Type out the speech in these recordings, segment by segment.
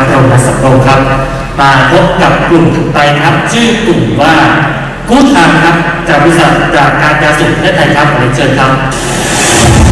นะครับโรงงานสำโรงครับมาพบกับกลุ่มถัดไปครับชื่อกลุ่มว่ากู้ทางครับจากบริษัทจากการยาสูบประเทศไทยครับขอเชิญครับ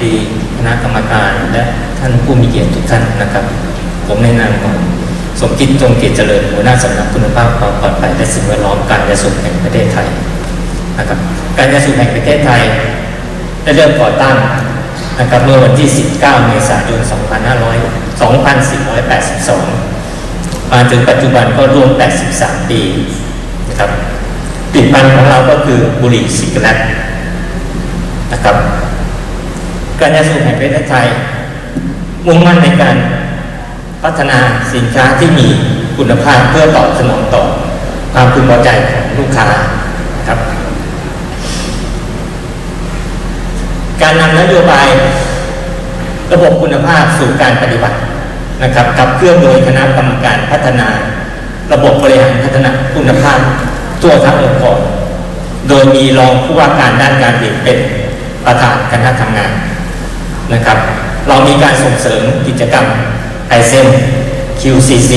กล่าวสวัสดีคณะกรรมการและท่านผู้มีเกียรติทุกท่านนะครับ ผมในนามของสมคิดจงเกียรติเจริญหัวหน้าสำนักคุณภาพความปลอดภัยและสิ่งแวดล้อมการยาสูบแห่งประเทศไทยนะครับ การยาสูบแห่งประเทศไทยได้เริ่มก่อตั้งนะครับเมื่อวันที่ 19 เมษายน 2500 2482 มาถึงปัจจุบันก็รวม 83 ปีนะครับผลิตภัณฑ์ของเราก็คือบุหรี่ซิกเรตนะครับ การยาสูบแห่งประเทศไทย มุ่งมั่นในการพัฒนาสินค้าที่มีคุณภาพเพื่อตอบสนองต่อความพึงพอใจของลูกค้าครับ การนำนโยบาย ระบบคุณภาพสู่การปฏิบัตินะครับกับเครื่องโดยคณะกรรมการพัฒนา ระบบบริหารพัฒนาคุณภาพทั่วทั้งองค์กรโดยมีรองผู้ว่าการด้านการผลิตเป็นประธานคณะทำงาน นะครับ เรามีการส่งเสริมกิจกรรมไอเซน QCC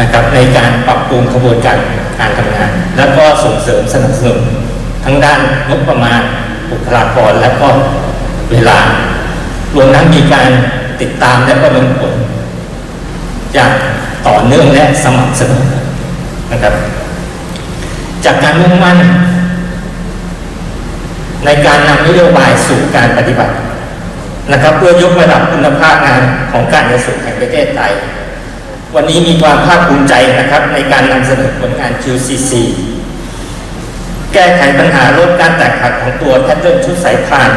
นะครับในการปรับปรุงกระบวนการการทำงาน แล้วก็ส่งเสริมสนับสนุนทั้งด้านงบประมาณบุคลากรและก็เวลารวมทั้งมีการติดตามและประเมินผลอย่างต่อเนื่องและสม่ำเสมอนะครับ จากการมุ่งมั่น ในการนำนโยบายสู่การปฏิบัติ นะครับเพื่อยกระดับคุณภาพงานของการยาสูบแห่งประเทศไทย วันนี้มีความภาคภูมิใจนะครับในการนำเสนอผลงาน QCC แก้ไขปัญหาลดการแตกหักของตัวแพทเทิร์นชุดสายพาน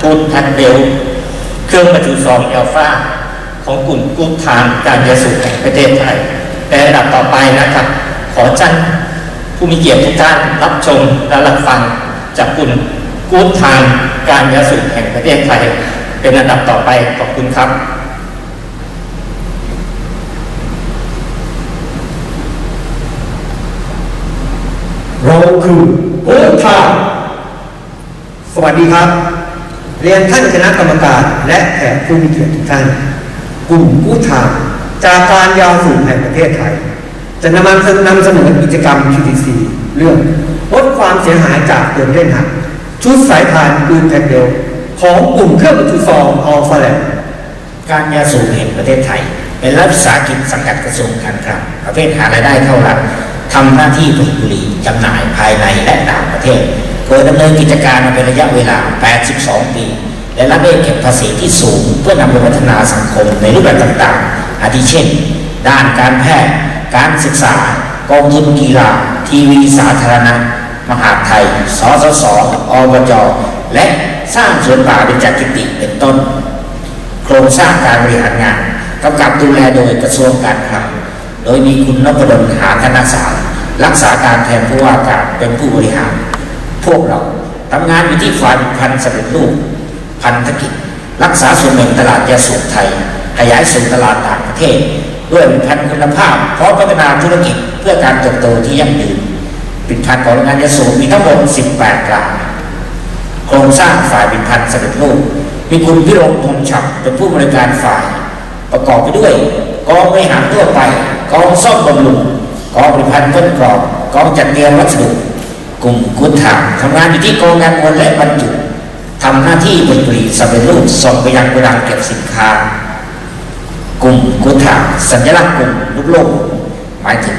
ทูนแพทเบลเครื่องบรรจุซองเอลฟาของกลุ่มกู้ทางการยาสูบแห่งประเทศไทยในระดับต่อไปนะครับ ขอจันผู้มีเกียรติทุกท่านรับชมและรับฟังจากกลุ่มกู้ทางการยาสูบแห่งประเทศไทย เป็นอันดับต่อไปขอบคุณครับ เราคือโอทาสวัสดีครับ เรียนท่านคณะกรรมการและแขกผู้มีเกียรติทุกท่าน กลุ่มกู้ทางจากการยาวสูงแห่งประเทศไทย จะนำมานำเสนอกิจกรรม QTC เรื่องลดความเสียหายจากเตือนเล่นหักชุดสายพานปืนแผ่นเดียว ของกลุ่มเครื่องบรรจุซองอัลฟาแลนการยาสูบแห่งประเทศไทย เป็นรัฐวิสาหกิจสังกัดกระทรวงการคลังประเภทหารายได้เข้ารัฐทำหน้าที่ผลิตบุหรี่จำหน่ายภายในและต่างประเทศโดยดำเนินกิจการมาเป็นระยะเวลา 82 ปี และรับได้เก็บภาษีที่สูง เพื่อนำไปพัฒนาสังคมในรูปแบบต่างๆ อาทิเช่น ด้านการแพทย์ การศึกษากองทุนกีฬา ทีวีสาธารณะ มหาไทย สสส อบจ และ สร้างสวนป่าเป็นจักกิติเป็นต้น โครงสร้างการบริหารงานกำกับดูแลโดยกระทรวงการคลังโดยมีคุณนพดลหาธนาสารรักษาการแทนผู้ว่าการเป็นผู้บริหาร พวกเราทำงานอยู่ที่ฝ่ายพันสำเร็จรูปพันธกิจ รักษาส่วนแบ่งตลาดยาสูบไทย ขยายสู่ตลาดต่างประเทศ ด้วยผลิตภัณฑ์คุณภาพพร้อมพัฒนาธุรกิจเพื่อการเติบโตที่ยั่งยืนผลิตภัณฑ์ของโรงงานยาสูบมีทั้งหมด 18ราย โครงสร้างฝ่ายผลิตภัณฑ์สำเร็จรูปมีคุณพิรมพงฉับเป็นผู้บริการฝ่าย ประกอบไปด้วยกองบริหารทั่วไปกองซ่อมบำรุงกองผลิตภัณฑ์ต้นกรอบกองจัดเตรียมวัสดุกลุ่มกุศถามทำงานอยู่ที่กองงานมวลและบรรจุทำหน้าที่ผลิตสำเร็จรูปส่งไปยังโกดังเก็บสินค้า กลุ่มกุถาสัญลักษณ์กลุ่มลูกโลก หมายถึง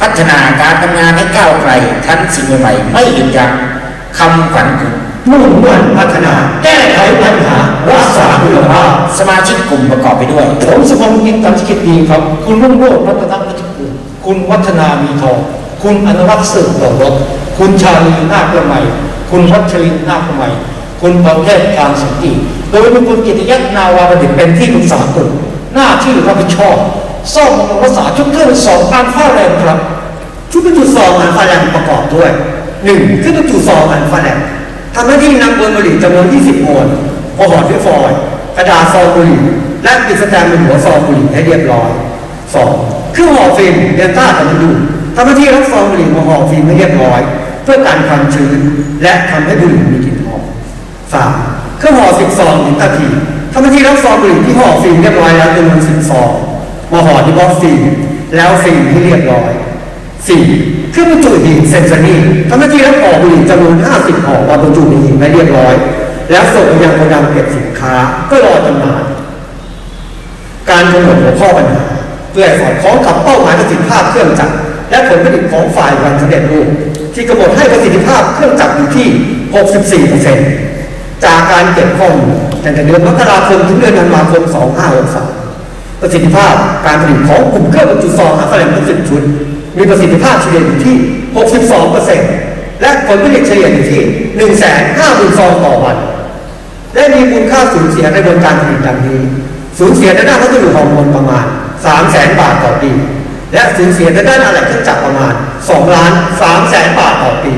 พัฒนาการทำงานให้ก้าวไกลทันสิ่งใหม่ไม่หยุดยั้งคำขวัญกลุ่ม มุ่งมั่นพัฒนา แก้ไขปัญหารักษาคุณภาพสมาชิกกลุ่มประกอบไปด้วย ผมสุพงศ์กิจตันจิกิจดีครับ คุณรุ่งโรจน์รัตนพัชกุลคุณวัฒนามีทอง คุณอนุรักษ์สืบต่อรถคุณชาลีนาคประไมยคุณวัชรินทร์นาคประไมยคุณประเทศการสันติโดยมีคุณกิติยักษ์นาวาบัณฑิตเป็นที่ปรึกษากลุ่มหน้าที่รับผิดชอบซ่อมบำรุงรักษาชุดเครื่องสองการค่าแรงครับ ชุดบรรจุซองอันฟาแลมประกอบด้วย 1. เครื่องบรรจุซองอันฟาแลม ทำหน้าที่นำมวลบุหรี่จำนวน 20มวลพอห่อด้วยฟอยล์กระดาษซองบุหรี่และปิดสแตมป์บนหัวซองบุหรี่ให้เรียบร้อย 2. เครื่องห่อฟิล์มเดลต้าตันดูทำหน้าที่รับซองบุหรี่มาห่อฟิล์มให้เรียบร้อย เพื่อการความชื้นและทำให้บุหรี่มีกลิ่นหอมสามเครื่องห่อสิบซองถึงนาทีทำหน้าที่รับซองบุหรี่ที่ห่อฟิล์มเรียบร้อยแล้วจำนวนสิบซองมาห่อที่บล็อกฟิล์มแล้วฟิล์มให้เรียบร้อยสี่ เครื่องบรรจุหีบเซนซอรี่ทำหน้าที่รับห่อบุหรี่จำนวนห้าสิบห่อมาบรรจุในหีบไว้เรียบร้อย แล้วส่งไปยังโกดังเก็บสินค้าก็รอจำหน่ายการกำหนดหัวข้อปัญหาเพื่อสอดคล้องกับเป้าหมายประสิทธิภาพเครื่องจักรและผลผลิตของฝ่ายวันสำเร็จรูปที่กำหนดให้ประสิทธิภาพเครื่องจักรอยู่ที่ 64%จากการเก็บข้อมูลตั้งแต่เดือนมกราคมถึงเดือนธันวาคม 2563ประสิทธิภาพการผลิตของกลุ่มเครื่องบรรจุซองอัลฟาเลมทั้ง10ชุด มีประสิทธิภาพเฉลี่ยอยู่ที่ 62%และผลผลิตเฉลี่ยอยู่ที่ 150,000ซองต่อวัน และมีมูลค่าสูญเสียในกระบวนการผลิตดังนี้ สูญเสียในด้านวัสดุฮอร์โมนประมาณ 3 0 0แสนบาทต่อปี และสูญเสียในด้านอะไหล่เครื่องจักรประมาณ 2 ล้าน3แสนบาทต่อปี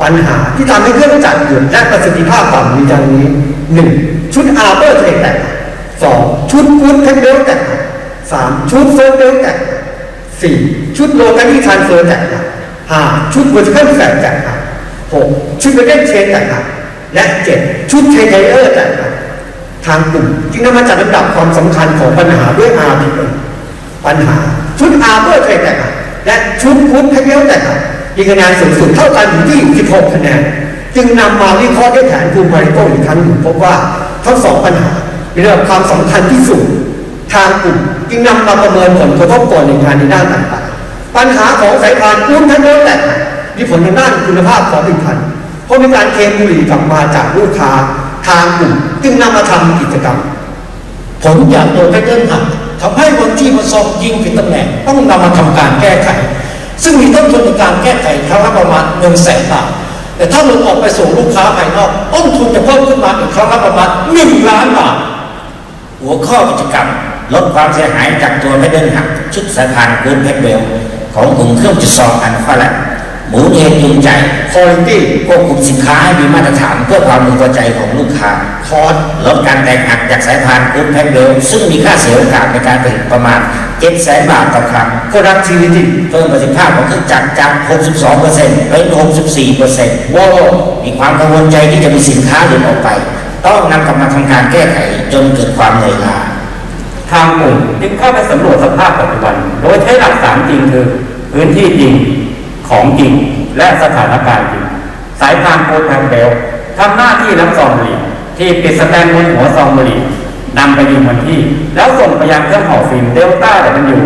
ปัญหาที่ทำให้เครื่องจักรหยุดและประสิทธิภาพต่ำมีดังนี้ 1. ชุดอาร์เบอร์เทรแตกหัก 2. ชุดฟูดเทคเบลแตกหัก 3. ชุดเฟิร์สเบลแตก หัก 4. ชุดโลกานี่ทรานเฟอร์แตกหัก 5. ชุดเวอร์ติคัลแฟลแตกหัก 6. ชุดเวเดนเชนแตกหักและ 7. ชุดเทไทเออร์แตกหักทางกลุ่มจึงนำมาจัดลำดับความสำคัญของปัญหาด้วย RPM ปัญหาชุดอาร์เบอร์เทรดแตกหักและชุดพุทธเทเบลแตกหักมีคะแนนสูงสุดเท่ากันอยู่ที่ 16 คะแนน จึงนำมาวิเคราะห์ด้วยแผนภูมิบริโภคอีกครั้งหนึ่งพบว่าทั้งสองปัญหามีระดับความสำคัญที่สูงทางกลุ่ม จึงนำมาประเมินผลกระทบต่อในงานในด้านต่างๆปัญหาของสายพานพุทธเทเบลแตกหักมีผลทางด้านคุณภาพของผลิตภัณฑ์เพราะมีการเคลมบุหรี่กลับมาจากลูกค้าทางกลุ่มจึงนำมาทำกิจกรรม ผลจากตัวแพทเทิร์นหักทำให้คนที่มาสอบยิงผิดตำแหน่งต้องนำมาทำการแก้ไข ซึ่งมีต้นทุนในการแก้ไขครั้งละประมาณ1นึ่งแสนบาทแต่ถ้าลุดออกไปสู่ลูกค้าภายนอกต้นทุนจะเพิ่มขึ้นมาอีกครั้งละประมาณ1ล้านบาทหัวข้อกิจกรรม ลดความเสียหายจากตัวไม่เดินหักชุดสายพานคูนเพชรเบลของกลุ่มเครื่องจุดซองอันฟาแลบหมุนเองจูงใจ quality ควบคุมสินค้าให้มีมาตรฐานเพื่อความพึงพอใจของลูกค้าคอร์สลดการแตกหักจากสายพานคูนเพชรเบลซึ่งมีค่าเสียโอกาสในการผลิตประมาณ7แสนบาทต่อครั้ง productivity เพิ่มประสิทธิภาพของเครื่องจักรจาก 62%เป็น 64%วอลมีความกังวลใจที่จะมีสินค้าหลุดออกไป ต้องนำกลับมาทำการแก้ไขจนเกิดความเหนื่อยล้า ทางกลุ่มจึงเข้าไปสำรวจสภาพปัจจุบัน โดยใช้หลักสามจริงคือ พื้นที่จริงของจริงและสถานการณ์จริง สายพานโคดแพมเบลทำหน้าที่รับซองบุหรี่ที่ปิดสแตนบนหัวซองบุหรี่นำไปยิงวันที่ แล้วส่งไปยังเครื่องห่อฟิล์มเดลต้าแต่มันอยู่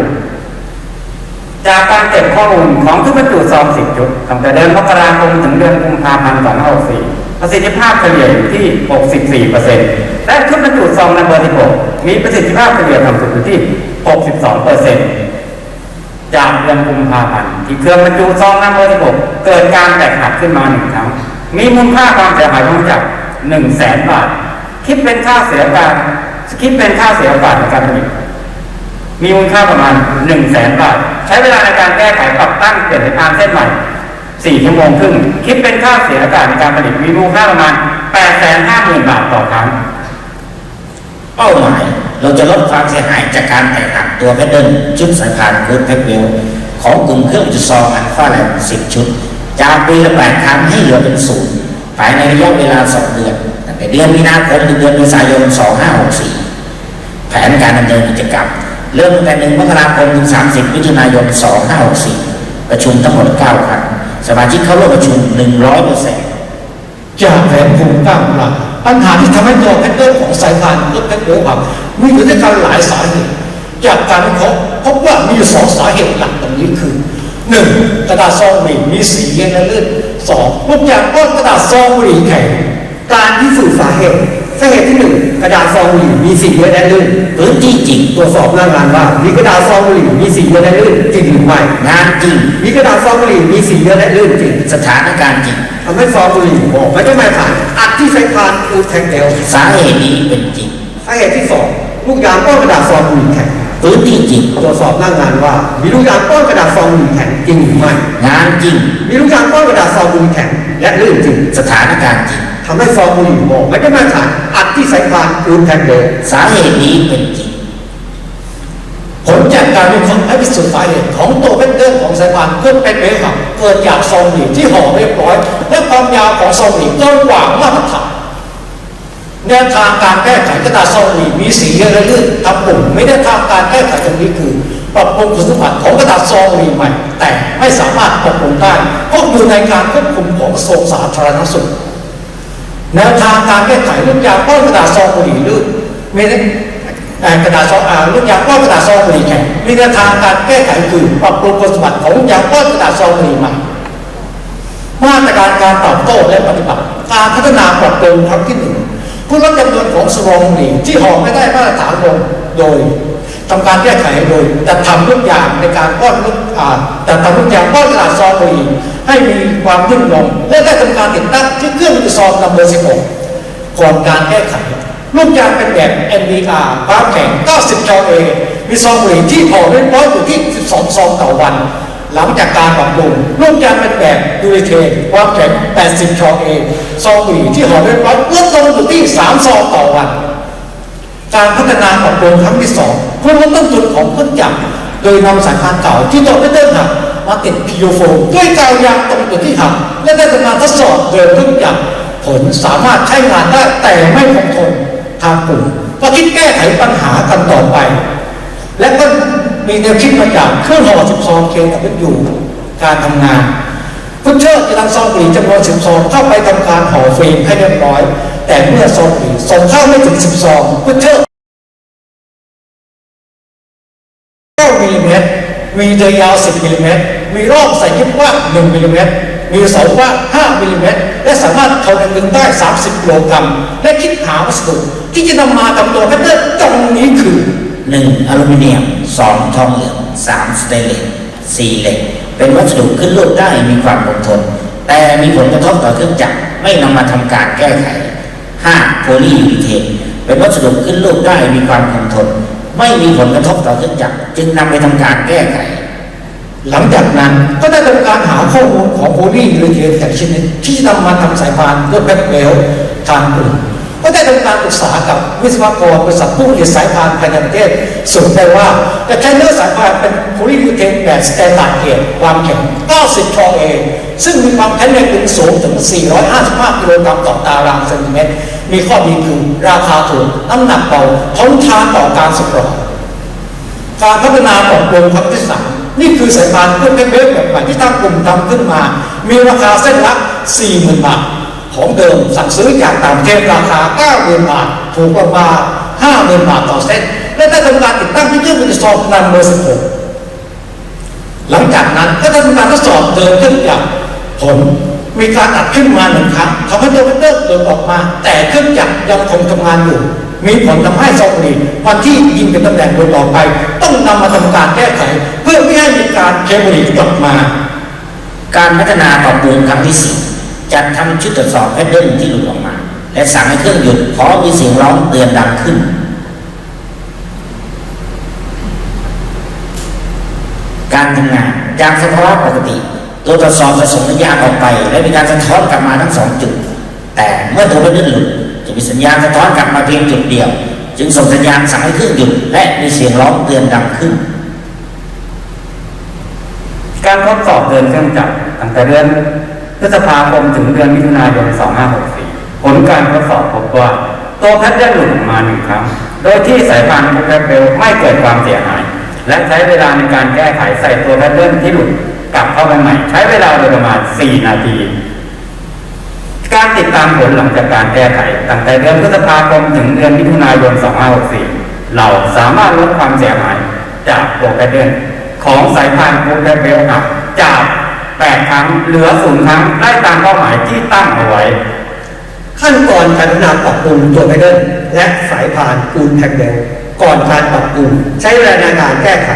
จากการเก็บข้อมูลของทุกบรรจุซอง10จุดตั้งแต่เดือนมกราคมถึงเดือนกุมภาพันธ์2564 ประสิทธิภาพเฉลี่ยอยู่ที่ 64%และชุดบรรจุซองนัมเบอร์ 16 มีประสิทธิภาพเฉลี่ยต่ำสุดอยู่ที่ 62%จากเดือนกุมภาพันธ์ที่เครื่องบรรจุซองนัมเบอร์ 16 เกิดการแตกหักขึ้นมาหนึ่งครั้ง มีมูลค่าความเสียหายรวมจาก1แสนบาท คิดเป็นค่าเสียการคิดเป็นค่าเสียโอกาสในการผลิตมีมูลค่าประมาณ1นึ่งแสนบาท ใช้เวลาในการแก้ไขปรับตั้งเปลี่ยนสายพานเส้นใหม่ 4 ชั่วโมงครึ่ง คิดเป็นค่าเสียอากาศในการผลิตมีมูลค่าประมาณ 8 5 0 0 0 0 บาทต่อครั้ง เป้าหมายเราจะลดความเสียหายจากการแตกหักตัวแพทเทิร์นชุดสายพานคูดเพชรเบลของกลุ่มเครื่องจุดซองอันฟาแลบ10ชุด จากปีละ8ครั้งให้เหลือเป็นศูนย์ภายในระยะเวลา2เดือนตั้งแต่เดือนมีนาคมถึงเดือนเมษายน 2564 แผนการดำเนินกิจกรรม เริ่มตั้งแต่1มกราคมถึง 30มิถุนายน 2564 ประชุมทั้งหมด 9 ครั้ง สมาชิกเข้าร่วมประชุม 100%จากแผนภูมิตั้งหลักปัญหาที่ทำให้ตัวแพทเทิร์นของสายพานรถเพชรเบลหักมีอยู่ด้วยกันหลายสาเหตุจากการวิเคราะห์พบว่ามีอยู่สองสาเหตุหลักตรงนี้คือหนึ่งกระดาษซองบุหรี่มีสีเย็นและลื่นสองลูกยางก้อนกระดาษซองบุหรี่แข็งการพิสูจน์สาเหตุ สาเหตุที่หนึ่งกระดาษซองบุหรี่มีสีเยอะและลื่นพื้นที่จริงตรวจสอบหน้างานว่า มีกระดาษซองบุหรี่มีสีเยอะและลื่นจริงหรือไม่งานจริง มีกระดาษซองบุหรี่มีสีเยอะและลื่นจริงสถานการณ์จริงทำให้ซองบุหรี่ออกไม่ได้มาตรฐานอัดที่ใช้พานอูดแทงเดลสาเหตุนี้เป็นจริงสาเหตุที่สองลูกยางก้อนกระดาษซองบุหรี่แข็งพื้นที่จริงตรวจสอบหน้างานว่า มีลูกยางก้อนกระดาษซองบุหรี่แข็งจริงหรือไม่งานจริง มีลูกยางก้อนกระดาษซองบุหรี่แข็งและลื่นจริงสถานการณ์จริง ทำให้ซองบุหรี่ออกไม่ได้มาตรฐานอัดที่ใช้พานอูดแทงเดลสาเหตุนี้เป็นจริงผลจากการวิเคราะห์ให้พิสูจน์สาเหตุของตัวเป็นเดิมของสายพานเพื่อเป็นเบหับเกิดจากซองบุหรี่ที่ห่อเรียบร้อย และความยาวของซองบุหรี่เกินกว่ามาตรฐานแนวทางการแก้ไขกระดาษซองบุหรี่มีสีเยอะและลื่นทำปุ่มไม่ได้ทางการแก้ไขตรงนี้คือปรับปรุงคุณสมบัติของกระดาษซองรีใหม่ แต่ไม่สามารถปรับปรุงได้เพราะอยู่ในการควบคุมของกระทรวงสาธารณสุข แนวทางการแก้ไขลูกยางก้อนกระดาษซองบุหรี่ลื่นมีเอ่อกระดาษซองอ่าลูกยางก้อนกระดาษซองบุหรี่แข็งมีแนวทางการแก้ไขคือปรับปรุงคุณสมบัติของยางก้อนกระดาษซองบุหรี่ใหม่มาตรการการตอบโต้และปฏิบัติการพัฒนาปรับปรุงครั้งที่หนึ่งเพื่อลดจำนวนของสรองบุหรี่ที่ห่อไม่ได้มาตรฐานลงโดย ทำการแก้ไขโดยจัดทำลูกยางในการก้อนลูกอ่าจัดทำลูกยางก้อนกระดาษซองบุหรี่ให้มีความนิ่มลงและได้ทำการติดตั้งที่เครื่องมือซองลำเบอร์16ก่อนการแก้ไขลูกยางเป็นแบบ NDR ความแข็ง 90 จอเอมีซองบุหรี่ที่ห่อเรียบร้อยอยู่ที่ 12 ซองต่อวัน หลังจากการปรับปรุงลูกยางเป็นแบบดูริเทนความแข็ง 80ชอเอซองบุหรี่ที่ห่อเรียบร้อยลดลงอยู่ที่ 3 ซองต่อวัน การพัฒนาปรับปรุงครั้งที่สองเพื่อลดต้นทุนของเครื่องจักรโดยนำสายพานเก่าที่ตกไม่เดินหักมาติดพิโยโฟมด้วยกาวยางตรงจุดที่หักและได้ทำการทดสอบโดยเครื่องจักรผลสามารถใช้งานได้แต่ไม่คงทนทางกลุ่มก็คิดแก้ไขปัญหากันต่อไป และก็มีแนวคิดมาจากเครื่องห่อ12 k w การทำงาน พุชเชอร์จะนำซองบุหรี่จำนวน10ซองเข้าไปทำการห่อฟิล์มให้เรียบร้อย แต่เมื่อซองบุหรี่ส่งเข้าไม่ถึง10ซองพุชเชอร์9มิลลิเมตรมีเดยยาว10มิลลิเมตรมีรอบใส่ยิบกว้าง1มิลลิเมตรมีเสากว้าง5มิลลิเมตรและสามารถทนแรงดึงได้ 30กิโลกรัมและคิดหาวัสดุที่จะนำมาทำตัวแพทเทิร์นตรงนี้คือหนึ่งอลูมิเนียมสองทองเหลืองสามสเตนเลสสี่เหล็ก เป็นวัสดุขึ้นรูปได้มีความคงทน แต่มีผลกระทบต่อเครื่องจักรไม่นำมาทำการแก้ไขห้าโพลียูริเทนเป็นวัสดุขึ้นรูปได้มีความคงทน ไม่มีผลกระทบต่อเครื่องจักรจึงนำไปทำการแก้ไข หลังจากนั้นก็ได้ทำการหาข้อมูลของโพลียูริเทนแต่ชนิดที่นำมาทำสายพานเพื่อแพ็คเบลทางกลุ่ม ก็ได้ทำการปรึกษากับวิศวกรบริษัทผู้ผลิตสายพานภายในประเทศสรุปได้ว่าจะใช้เนื้อสายพานเป็นโพลียูริเทนแบบสแตนดาร์ดเกรดความแข็ง 90ชอเอง ซึ่งมีความแข็งแรงถึงสูงถึง 455 กิโลกรัมต่อตารางเซนติเมตร มีข้อดีคือราคาถูกน้ำหนักเบาทนทานต่อการสปร์ตการพัฒนาปรับปรุงครั้งที่สามนี่คือสายพานเพื่อเพชรเบแบบใหม่ที่ทางกลุ่มทำขึ้นมา มีราคาเส้นละ40,000 บาท ของเดิมสั่งซื้อจากต่างประเทศราคา 90,000 บาท ถูกกว่ามา 50,000 บาทต่อเส้นและได้ทำการติดตั้งที่เครื่องมือซองนันเบอร์16 หลังจากนั้นก็ได้ทำการทดสอบเดินเครื่องจักรผลมีการตัดขึ้นมาหนึ่งครั้งทำให้ตัวเพชรเบลเดินออกมา แต่เครื่องจักรยังคงทำงานอยู่ มีผลทำให้ซองบุหรี่วันที่ยิงเป็นตำแหน่งโดยต่อไป ต้องนำมาทำการแก้ไข เพื่อไม่ให้มีการเคบุหรี่กลับมา การพัฒนาปรับปรุงครั้งที่สี่ จัดทำชุดตรวจสอบแพทเทิร์นที่หลุดออกมา และสั่งให้เครื่องหยุดเพราะมีเสียงร้องเตือนดังขึ้น การทำงานจากสภาวะปกติ ตัวตรวจสอบจะส่งสัญญาณออกไป และมีการสะท้อนกลับมาทั้งสองจุด แต่เมื่อตัวแพทเทิร์นหลุดจะมีสัญญาณสะท้อนกลับมาเพียงจุดเดียว จึงส่งสัญญาณสั่งให้เครื่องหยุดและมีเสียงร้องเตือนดังขึ้น การทดสอบเดินเครื่องจักรตั้งแต่เดือน พฤษภาคมถึงเดือนมิถุนายน 2564 ผลการทดสอบพบว่า ตัวแพทได้หลุดออกมาหนึ่งครั้ง โดยที่สายพานของแพทเบลไม่เกิดความเสียหาย และใช้เวลาในการแก้ไขใส่ตัวแพทเทิร์นที่หลุดกลับเข้าไปใหม่ ใช้เวลาโดยประมาณ 4 นาทีการติดตามผลหลังจากการแก้ไขตั้งแต่เดือนพฤษภาคมถึงเดือนมิถุนายน 2564 เราสามารถลดความเสียหายจากโปรแกรเดือนของสายพานโปรแกรมเบลอัพจาก 8 ครั้ง เหลือ0ครั้งได้ตามเป้าหมายที่ตั้งเอาไว้ ขั้นตอนการพัฒนาปรับปรุงตัวไพเดิลและสายพานปูนแพ็กเบลก่อนการปรับปรุงใช้เวลาในการแก้ไข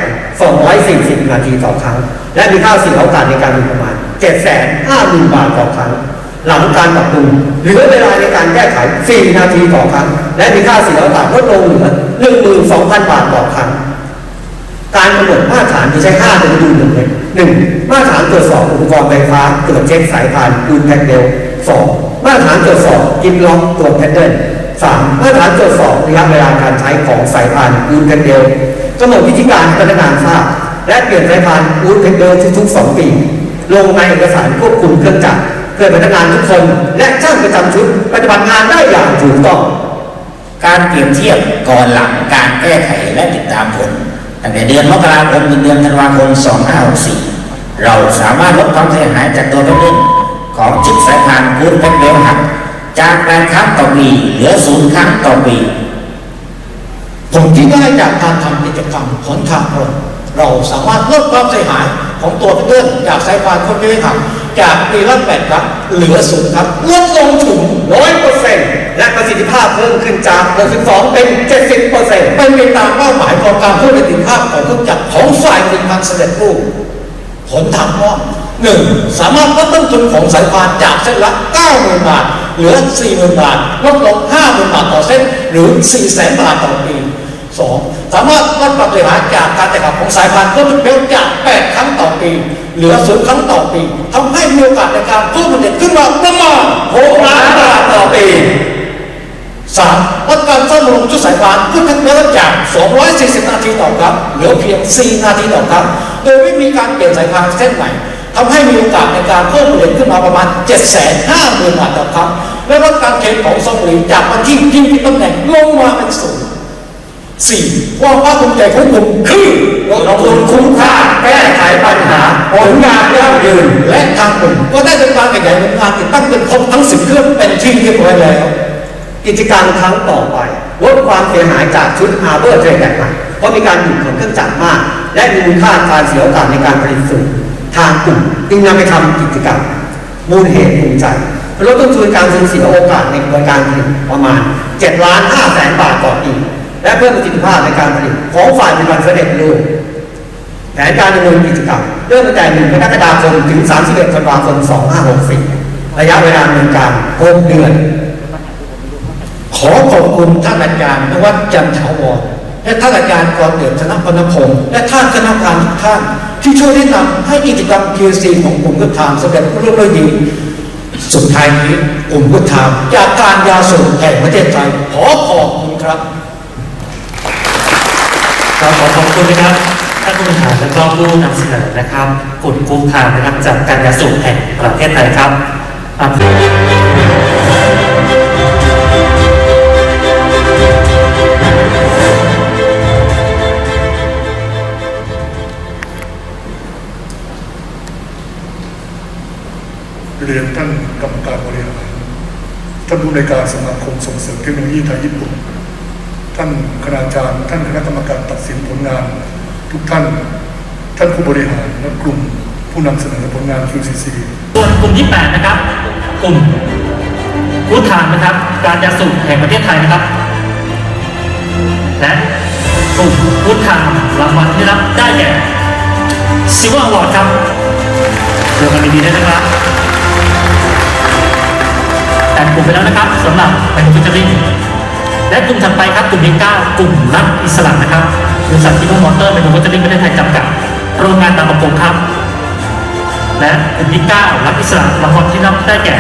240 นาทีต่อครั้ง และมีค่าเสียโอกาสในการมีประมาณ 750,000 บาทต่อครั้ง หลังการปรับปรุงเหลือเวลาในการแก้ไข 4 นาทีต่อครั้ง และมีค่าเสียโอกาสลดลงเหลือ12,000 บาทต่อครั้ง การกำหนดมาตรฐานที่ใช้5เป็นดูหนึ่งเลย หนึ่งมาตรฐานตรวจสอบอุปกรณ์ไฟฟ้าตรวจเช็คสายพานปูนแพ็กเบลสองมาตรฐานตรวจสอบกิมล็อกตรวจแพทเทิร์นสามมาตรฐานตรวจสอบระยะเวลาการใช้ของสายพานปูนแพ็กเบลกำหนดวิธีการพัฒนาทราบและเปลี่ยนสายพานปูนแพ็กเบลทุกๆ2ปีลงในเอกสารควบคุมเครื่องจักรเพื่อพนักงานทุกคน และช่างประจำชุดปฏิบัติงานได้อย่างถูกต้อง การเปรียบเทียบก่อนหลังการแก้ไขและติดตามผลตั้งแต่เดือนมกราคมถึงเดือนธันวาคม 2564 เราสามารถลดความเสียหายจากตัวแผ่นดินของชิปสายพานคูนแพ็กเบลหักจากแปดครั้งต่อปีเหลือศูนย์ครั้งต่อปีผลที่ได้จากการทำกิจกรรมขนทางรถเราสามารถลดความเสียหายของตัวเครื่องจากสายพานคนไม่ได้ขับจากปีละแปดครั้งเหลือศูนย์ครับลดลงถึง100%และประสิทธิภาพเพิ่มขึ้นจาก 62 เป็น 70%เป็นไปตามเป้าหมายของการเพิ่มประสิทธิภาพของเครื่องจักรของฝ่ายผลิตภัณฑ์สำเร็จรูป ผลทางอ้อหนึ่งสามารถลดต้นทุนของสายพานจากเส้นละ90,000บาท เหลือ40,000บาทลดลง50,000บาทต่อเส้นหรือ400,000บาทต่อปีสองสามารถลดความเสียหายจากการแตกหักของสายพานเพิ่มขึ้นเร็วจาก 8 ครั้งต่อปี เหลือ0ครั้งต่อปีทำให้มีโอกาสในการเพิ่มผลิตขึ้นมาประมาณ6ล้านบาทต่อปี สามลดการซ่อมบำรุงชุดสายพานขึ้นทั้งเนื้อจาก240 นาทีต่อครั้งเหลือเพียง 4 นาทีต่อครั้งโดยไม่มีการเปลี่ยนสายพานเส้นใหม่ทำให้มีโอกาสในการเพิ่มผลิตขึ้นมาประมาณ 750,000บาทต่อครั้งและลดการเทของสมุนจากวันที่ยิ่งที่ตำแหน่งลงมาเป็นศูนย์สี่ความภาคภูมิใจของผมคือลงทุนคุ้มค่าแก้ไขปัญหาผลงานยั่งยืนและทางผมก็ได้เป็นการขยายผลงานติดตั้งเป็นครบทั้งสิบเครื่องเป็นที่เรียบร้อยแล้ว กิจการครั้งต่อไปลดความเสียหายจากชุดฮาร์เบอร์เทรดแบบใหม่เพราะมีการหยุดของเครื่องจักรมาก และมีมูลค่าการเสียโอกาสในการผลิตสูงทางกลุ่มจึงนำไปทำกิจกรรมมูลเหตุจูงใจลดต้นทุนการสูญเสียโอกาสในกระบวนการผลิตประมาณ7ล้าน5แสนบาทต่อปีและเพิ่มประสิทธิภาพในการผลิตของฝ่ายผลิตภัณฑ์เสด็จรูปแผนการดำเนินกิจกรรมเริ่มตั้งแต่1กรกฎาคมถึง 31ธันวาคม 2564 ระยะเวลาดำเนินการ6เดือน อขอบคุณท่านอาจารย์นวัดจันทาวรและท่านอาจารย์กรเดือดธนะพลพงศ์และท่านคณะกรรมการทุกท่าน ที่ช่วยแนะนำให้กิจกรรม QC ของกลุ่มกุศลสำเร็จรุ่งเรืองดีสุดท้ายนี้กลุ่มกุศลจากการยาสูบแห่งประเทศไทยขอขอบคุณครับขอขอบคุณนะครับท่านผู้บริหารและก็ผู้นำเสนอนะครับกลุ่มคุ้มทางนะครับจากการยาสูบแห่งประเทศไทยครับ ท่านผู้ในการสมาคมส่งเสริมเทคโนโลยีไทยญี่ปุ่น ท่านคณาจารย์ ท่านคณะกรรมการตัดสินผลงาน ทุกท่าน ท่านผู้บริหารและกลุ่มผู้นำเสนอผลงาน QCC ส่วนกลุ่มที่ 8 นะครับ กลุ่มกู้ทางนะครับ การยาสูบแห่งประเทศไทยนะครับ และกลุ่มกู้ทางรางวัลที่รับได้แก่ซิวอวอร์ดครับเรื่องกันดีๆนะครับ กลุ่มไปแล้วนะครับสำหรับเป็นฟิชเชอริงและกลุ่มถัดไปครับกลุ่มที่9กลุ่มรัฐอิสระนะครับบริษัทที่มอเตอร์เป็นฟิชเชอริงประเทศไทยจำกัดโรงงานบางประกงครับ และกลุ่มที่9รัฐอิสระรางวัลที่รับได้แก่